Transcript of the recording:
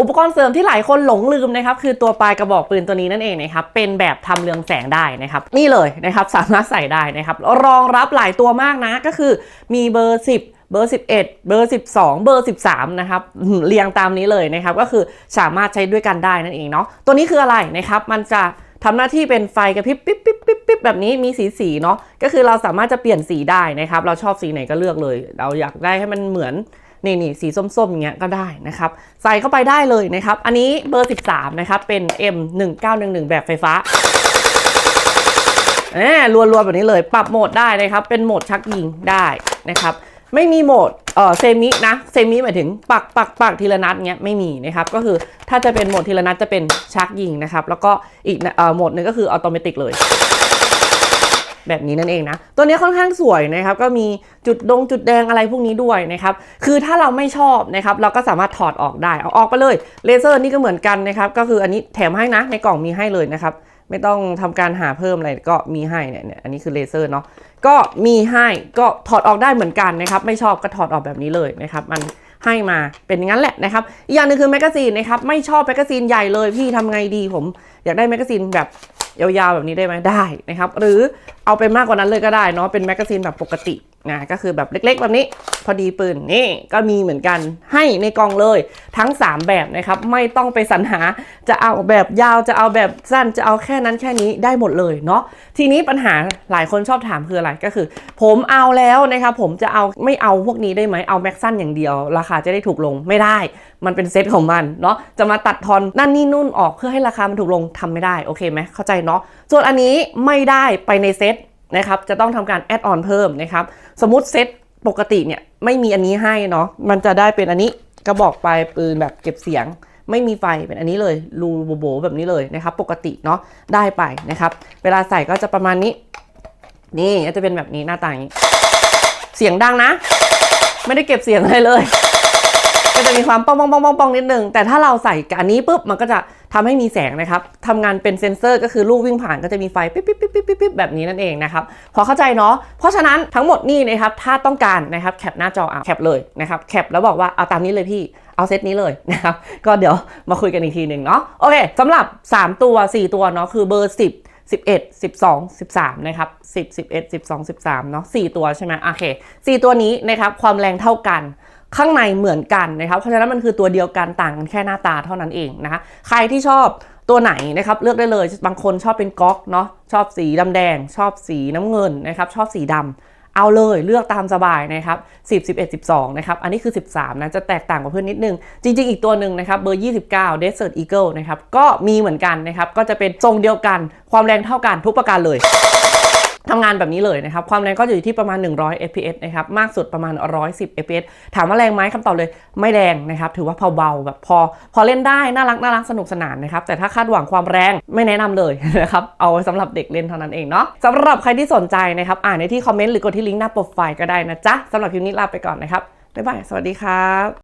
อุปกรณ์เสริมที่หลายคนหลงลืมนะครับคือตัวปลายกระบอกปืนตัวนี้นั่นเองนะครับเป็นแบบทำเรืองแสงได้นะครับนี่เลยนะครับสามารถใส่ได้นะครับรองรับหลายตัวมากนะก็คือมีเบอร์ 10เบอร์ 11 เบอร์ 12 เบอร์ 13 นะครับ เรียงตามนี้เลยนะครับ ก็คือสามารถใช้ด้วยกันได้นั่นเองเนาะ ตัวนี้คืออะไรนะครับ มันจะทำหน้าที่เป็นไฟกระพริบปิ๊บปิ๊บปิ๊บปิ๊บแบบนี้มีสีสีเนาะ ก็คือเราสามารถจะเปลี่ยนสีได้นะครับ เราชอบสีไหนก็เลือกเลย เราอยากได้ให้มันเหมือน นี่นี่สีส้มๆอย่างเงี้ยก็ได้นะครับ ใส่เข้าไปได้เลยนะครับ อันนี้เบอร์ 13 นะครับ เป็น M 1 9 1 1 แบบไฟฟ้าแหมรัวๆแบบนี้เลยปรับโหมดได้นะครับ เป็นโหมดชักยิงได้นะครับไม่มีโหมดเออเซมินะเซมิหมายถึงปักปักปักทีละนัดเงี้ยไม่มีนะครับก็คือถ้าจะเป็นโหมดทีละนัดจะเป็นชักยิงนะครับแล้วก็อีกเออโหมดหนึ่งก็คืออัตโนมัติเลย แบบนี้นั่นเองนะ ตัวนี้ค่อนข้างสวยนะครับ ก็มีจุดดงจุดแดงอะไรพวกนี้ด้วยนะครับ คือถ้าเราไม่ชอบนะครับ เราก็สามารถถอดออกได้ เอาออกไปเลย เลเซอร์นี่ก็เหมือนกันนะครับ ก็คืออันนี้แถมให้นะ ในกล่องมีให้เลยนะครับ ไม่ต้องทำการหาเพิ่มอะไรก็มีให้เนี่ยอันนี้คือเลเซอร์เนาะ ก็มีให้ก็ถอดออกได้เหมือนกันนะครับ ไม่ชอบก็ถอดออกแบบนี้เลยนะครับ มันให้มาเป็นอย่างนั้นแหละนะครับ อีกอย่างหนึงคือแมกกาซีนนะครับ ไม่ชอบแมกกาซีนใหญ่เลยพี่ทำไงดีผม อยากได้แมกกาซีนแบบ ยาวๆแบบนี้ได้ไหมได้นะครับ หรือเอาไปมากกว่านั้นเลยก็ได้เนาะเป็นแมกกาซีนแบบปกติ นะก็คือแบบเล็กๆแบบนี้ พอดีปืนนี่ก็มีเหมือนกันให้ในกล่องเลยทั้ง 3 แบบนะครับ ไม่ต้องไปสรรหาจะเอาแบบยาวจะเอาแบบสั้นจะเอาแค่นั้นแค่นี้ได้หมดเลยเนาะทีนี้ปัญหาหลายคนชอบถามคืออะไรก็คือ ผมเอาแล้วนะครับผมจะเอาไม่เอาพวกนี้ได้ไหมเอาแม็กสั้นอย่างเดียว ราคาจะได้ถูกลงไม่ได้ มันเป็นเซตของมันเนาะจะมาตัดทอนนั่นนี่นู่นออกเพื่อให้ราคามันถูกลงทำไม่ได้โอเคไหมเข้าใจเนาะส่วนอันนี้ไม่ได้ไปในเซต นะครับจะต้องทำการแอดออนเพิ่มนะครับ สมมติเซตปกติเนี่ยไม่มีอันนี้ให้เนาะมันจะได้เป็นอันนี้กระบอกปลายปืนแบบเก็บเสียง ไม่มีไฟเป็นอันนี้เลยรูโบโบแบบนี้เลยนะครับ ปกติเนาะได้ไปนะครับ เวลาใส่ก็จะประมาณนี้ นี่จะเป็นแบบนี้หน้าตาอย่างนี้เสียงดังนะ ไม่ได้เก็บเสียงอะไรเลย ก็จะมีความป้องป้องป้องป้องป้องนิดนึงแต่ถ้าเราใส่กับอันนี้ปุ๊บมันก็จะ ทำให้มีแสงนะครับทำงานเป็นเซนเซอร์ก็คือลูกวิ่งผ่านก็จะมีไฟปิ๊บปิ๊บปิ๊บปิ๊บปิ๊บปิ๊บแบบนี้นั่นเองนะครับ พอเข้าใจเนาะ เพราะฉะนั้นทั้งหมดนี่นะครับถ้าต้องการนะครับแคปหน้าจอเอาแคปเลยนะครับแคปแล้วบอกว่าเอาตามนี้เลยพี่เอาเซตนี้เลยนะครับก็เดี๋ยวมาคุยกันอีกทีหนึ่งเนาะโอเคสำหรับ 3 ตัว 4 ตัวเนาะคือเบอร์ 10 11 12 13 นะครับ 10 11 12 13 เนาะ4ตัวใช่ไหมโอเค 4 ตัวนี้นะครับ ความแรงเท่ากัน ข้างในเหมือนกันนะครับเพราะฉะนั้นมันคือตัวเดียวกันต่างกันแค่หน้าตาเท่านั้นเองนะคะใครที่ชอบตัวไหนนะครับเลือกได้เลยบางคนชอบเป็นก๊อกเนาะชอบสีดำแดง ชอบสีน้ำเงินนะครับชอบสีดำเอาเลยเลือกตามสบายนะครับ10 11 12นะครับอันนี้คือ 13นะจะแตกต่างกับเพื่อนนิดนึง จริง ๆ อีกตัวหนึ่งนะครับเบอร์ 29 Desert Eagle นะครับก็มีเหมือนกันนะครับก็จะเป็นทรงเดียวกันความแรงเท่ากันทุกประการเลย ทำงานแบบนี้เลยนะครับ ความแรงก็อยู่ที่ประมาณ 100 fps นะครับ มากสุดประมาณ 110 fps ถามว่าแรงไหมคำตอบเลยไม่แรงนะครับ ถือว่าเบาๆแบบพอ พอเล่นได้น่ารักน่ารักสนุกสนานนะครับ แต่ถ้าคาดหวังความแรงไม่แนะนำเลยนะครับ เอาไว้สำหรับเด็กเล่นเท่านั้นเองเนาะสำหรับใครที่สนใจนะครับ อ่านในที่คอมเมนต์หรือกดที่ลิงก์หน้าโปรไฟล์ก็ได้นะจ๊ะสำหรับคลิปนี้ลาไปก่อนนะครับบ๊ายบายสวัสดีครับ